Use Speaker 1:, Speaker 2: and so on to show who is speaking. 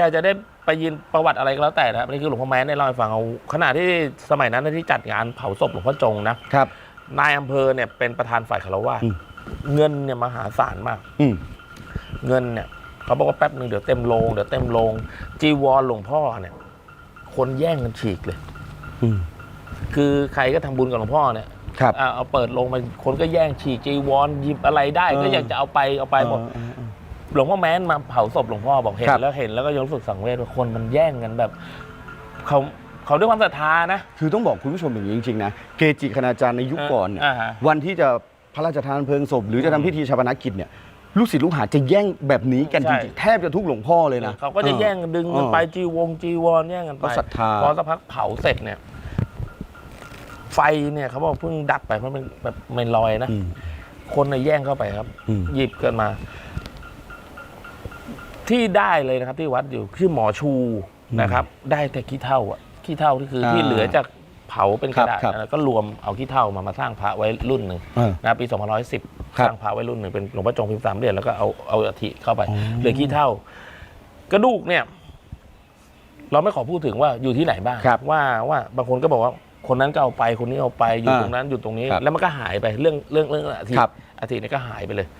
Speaker 1: อยากจะได้ไปยินประวัติอะไรก็แล้วแต่นะนี่คือหลวงพ่อแม้นได้เล่าให้ฟังเอาขณะที่สมัยนั้นที่จัดงานเผาศพหลวงพ่อจงนะครับ นายอำเภอเนี่ยเป็นประธานฝ่ายคารวะ
Speaker 2: อืม
Speaker 1: เงินเนี่ยมหาศาลมาก
Speaker 2: อืม
Speaker 1: เงินเนี่ยเขาบอกว่าแป๊บหนึ่งเดี๋ยวเต็มโรงเดี๋ยวเต็มโรงจีวรหลวงพ่อเนี่ย คนแย่งกันฉีกเลย
Speaker 2: อืม
Speaker 1: คือใครก็ทำบุญกับหลวงพ่อเนี่ย
Speaker 2: ครับ
Speaker 1: อะเอาเปิดลงมาคนก็แย่งฉีกจีวรหยิบอะไรได้
Speaker 2: เออ
Speaker 1: ก็อยากจะเอาไปเอาไปหมด
Speaker 2: เออเออ
Speaker 1: หลวงพ่อแม้นมาเผาศพหลวงพ่อบอกเห็น
Speaker 2: ครับ
Speaker 1: แล้วเห็นแล้วก็ยังรู้สึกสังเวชว่าคนมันแย่งกันแบบเขาเขาด้วยความศรัทธานะ
Speaker 2: คือต้องบอกคุณผู้ชมอย่างนี้จริงๆนะเกจิคณาจารย์ในยุคก่อนเนี่ย
Speaker 1: อ่าฮะ
Speaker 2: วันที่จะพระราชทานเพลิงศพ หรือจะทำพิธีชาปนกิจเนี่ยลูกศิษย์ลูกหาจะแย่งแบบนี้กันจริงๆแทบจะทุกหลวงพ่อเลยนะ
Speaker 1: เขาก็จะแย่งกันดึงกันไปจีวงจีวรแย่งกันไป
Speaker 2: ก็ศรัทธา
Speaker 1: พอสักพักเผาเสร็จเนี่ย ไฟเนี่ยเขาบอกเพิ่งดับไปเพราะมันแบบไม่ลอยนะ
Speaker 2: อืม
Speaker 1: คนน่ะแย่งเข้าไปครับ
Speaker 2: อืม
Speaker 1: หยิบกันมา ที่ได้เลยนะครับที่วัดอยู่คือหมอชูนะครับ ได้แต่ขี้เท่าอะขี้เท่าที่คืออาที่เหลือจากเผาเป็นกระดาษ
Speaker 2: ครับ
Speaker 1: แล้วก็รวมเอาขี้เท่ามามาสร้างพระไว้รุ่นหนึ่ง
Speaker 2: เออ
Speaker 1: นะปี2510
Speaker 2: ครับ
Speaker 1: สร้างพระไว้รุ่นหนึ่งเป็นหลวงพ่อจงพิมพ์สามเหลี่ยมแล้วก็เอาเอาอัฐิเข้าไป
Speaker 2: อ๋อ
Speaker 1: เหลือขี้เท่า กระดูกเนี่ย เราไม่ขอพูดถึงว่าอยู่ที่ไหนบ้าง
Speaker 2: ครับ
Speaker 1: ว่าว่าบางคนก็บอกว่าคนนั้นก็เอาไปคนนี้เอาไปอยู่
Speaker 2: อ่า
Speaker 1: ตรงนั้นอยู่ตรงนี้
Speaker 2: ครับ
Speaker 1: แล้วมันก็หายไปเรื่องเรื่องเรื่องอัฐิ
Speaker 2: ครับ
Speaker 1: อัฐิเนี่ยก็หายไปเลย